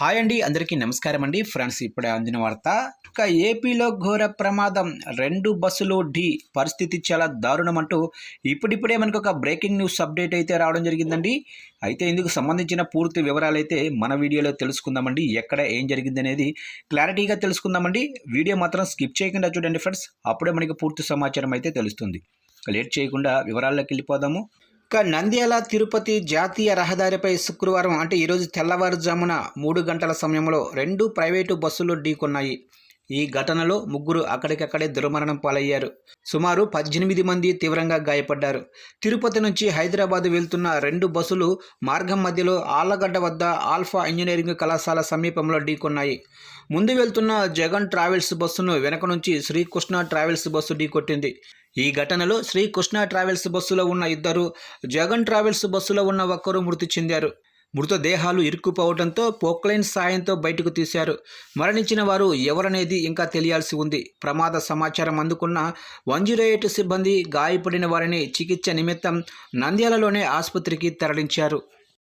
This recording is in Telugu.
హాయ్ అండి అందరికీ నమస్కారం అండి. ఫ్రెండ్స్ ఇప్పుడే అందిన వార్త. ఇక ఏపీలో ఘోర ప్రమాదం రెండు బస్సులు ఢీ. పరిస్థితి చాలా దారుణం అంటూ ఇప్పుడిప్పుడే మనకు ఒక బ్రేకింగ్ న్యూస్ అప్డేట్ అయితే రావడం జరిగిందండి. అయితే ఇందుకు సంబంధించిన పూర్తి వివరాలు అయితే మన వీడియోలో తెలుసుకుందామండి. ఎక్కడ ఏం జరిగింది అనేది క్లారిటీగా తెలుసుకుందామండి. వీడియో మాత్రం స్కిప్ చేయకుండా చూడండి ఫ్రెండ్స్. అప్పుడే మనకి పూర్తి సమాచారం అయితే తెలుస్తుంది. లేట్ చేయకుండా వివరాల్లోకి వెళ్ళిపోదాము. ఇక నంద్యాల తిరుపతి జాతీయ రహదారిపై శుక్రవారం అంటే ఈరోజు తెల్లవారుజామున మూడు గంటల సమయంలో రెండు ప్రైవేటు బస్సులు ఢీకొన్నాయి. ఈ ఘటనలో ముగ్గురు అక్కడికక్కడే దుర్మరణం పాలయ్యారు. సుమారు పద్దెనిమిది మంది తీవ్రంగా గాయపడ్డారు. తిరుపతి నుంచి హైదరాబాద్ వెళ్తున్న రెండు బస్సులు మార్గం మధ్యలో ఆళ్ళగడ్డ వద్ద ఆల్ఫా ఇంజనీరింగ్ కళాశాల సమీపంలో ఢీకొన్నాయి. ముందు వెళ్తున్న జగన్ ట్రావెల్స్ బస్సును వెనక నుంచి శ్రీకృష్ణ ట్రావెల్స్ బస్సు ఢీకొట్టింది. ఈ ఘటనలో శ్రీకృష్ణ ట్రావెల్స్ బస్సులో ఉన్న ఇద్దరు జగన్ ట్రావెల్స్ బస్సులో ఉన్న ఒక్కరు మృతి చెందారు. మృతదేహాలు ఇరుక్కుపోవడంతో పోక్లైన్ సాయంతో బయటకు తీశారు. మరణించిన వారు ఎవరనేది ఇంకా తెలియాల్సి ఉంది. ప్రమాద సమాచారం అందుకున్న వన్ జీరో ఎయిట్ సిబ్బంది గాయపడిన వారిని చికిత్స నిమిత్తం నంద్యాలలోనే ఆసుపత్రికి తరలించారు.